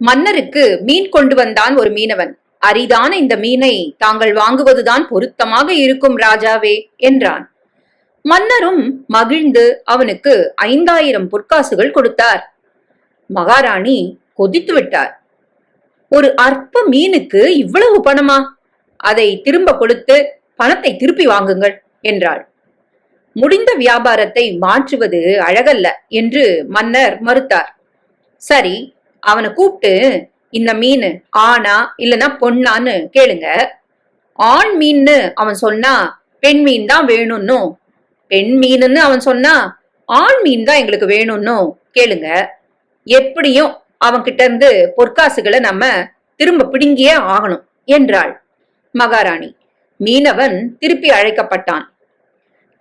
மன்னருக்கு மீன் கொண்டு வந்தான் ஒரு மீனவன். அரிதான இந்த மீனை தாங்கள் வாங்குவதுதான் பொருத்தமாக இருக்கும் ராஜாவே என்றான். மன்னரும் மகிழ்ந்து அவனுக்கு ஐந்தாயிரம் பொற்காசுகள் கொடுத்தார். மகாராணி கொதித்து விட்டார். ஒரு அற்ப மீனுக்கு இவ்வளவு பணமா? அதை திரும்ப கொடுத்து பணத்தை திருப்பி வாங்குங்கள் என்றாள். முடிந்த வியாபாரத்தை மாற்றுவது அழகல்ல என்று மன்னர் மறுத்தார். சரி அவனை கூப்பிட்டு இந்த மீன் ஆனா இல்லனா பொண்ணான்னு கேளுங்க. ஆண் மீன்னு அவன் சொன்னா பெண் மீன் தான் வேணும்னு. பெண் மீனுன்னு அவன் சொன்னா ஆண் மீன் தான் எங்களுக்கு வேணும்னு கேளுங்க. எப்படியும் அவன்கிட்ட இருந்து பொற்காசுகளை நம்ம திரும்ப பிடுங்கியே ஆகணும் என்றாள் மகாராணி. மீனவன் திருப்பி அழைக்கப்பட்டான்.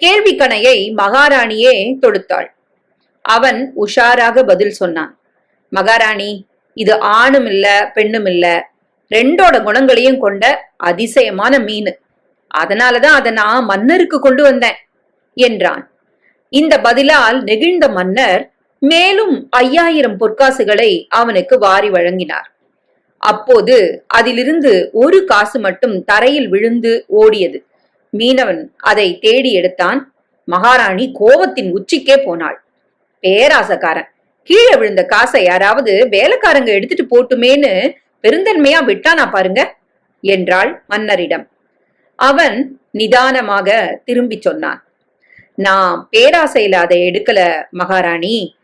கேள்வி கணையை மகாராணியே தொடுத்தாள். அவன் உஷாராக பதில் சொன்னான். மகாராணி இது ஆணும் இல்ல பெண்ணும் இல்ல. ரெண்டோட குணங்களையும் கொண்ட அதிசயமான மீன். அதனாலதான் அதை நான் மன்னருக்கு கொண்டு வந்தேன் என்றான். இந்த பதிலால் நெகிழ்ந்த மன்னர் மேலும் ஐயாயிரம் பொற்காசுகளை அவனுக்கு வாரி வழங்கினார். அப்போது அதிலிருந்து ஒரு காசு மட்டும் தரையில் விழுந்து ஓடியது. மீனவன் அதை தேடி எடுத்தான். மகாராணி கோபத்தின் உச்சிக்கே போனாள். பேராசக்காரன் கீழே விழுந்த காசை யாராவது வேலைக்காரங்க எடுத்துட்டு போட்டுமேன்னு பெருந்தன்மையா விட்டானா பாருங்க என்றாள் மன்னரிடம். அவன் நிதானமாக திரும்பி சொன்னான். நான் பேராசையில அதை எடுக்கல மகாராணி.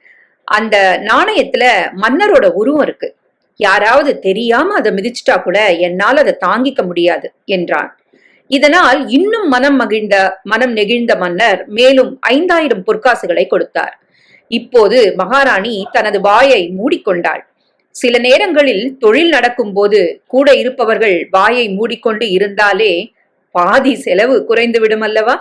அந்த நாணயத்துல மன்னரோட உருவம் இருக்கு. யாராவது தெரியாம அதை மிதிச்சிட்டா கூட என்னால் அதை தாங்கிக்க முடியாது என்றான். இதனால் இன்னும் மனம் மகிழ்ந்த மனம் நெகிழ்ந்த மன்னர் மேலும் ஐந்தாயிரம் பொற்காசுகளை கொடுத்தார். இப்போது மகாராணி தனது வாயை மூடிக்கொண்டாள். சில நேரங்களில் தொழில் நடக்கும் போது கூட இருப்பவர்கள் வாயை மூடிக்கொண்டு இருந்தாலே பாதி செலவு குறைந்து விடும் அல்லவா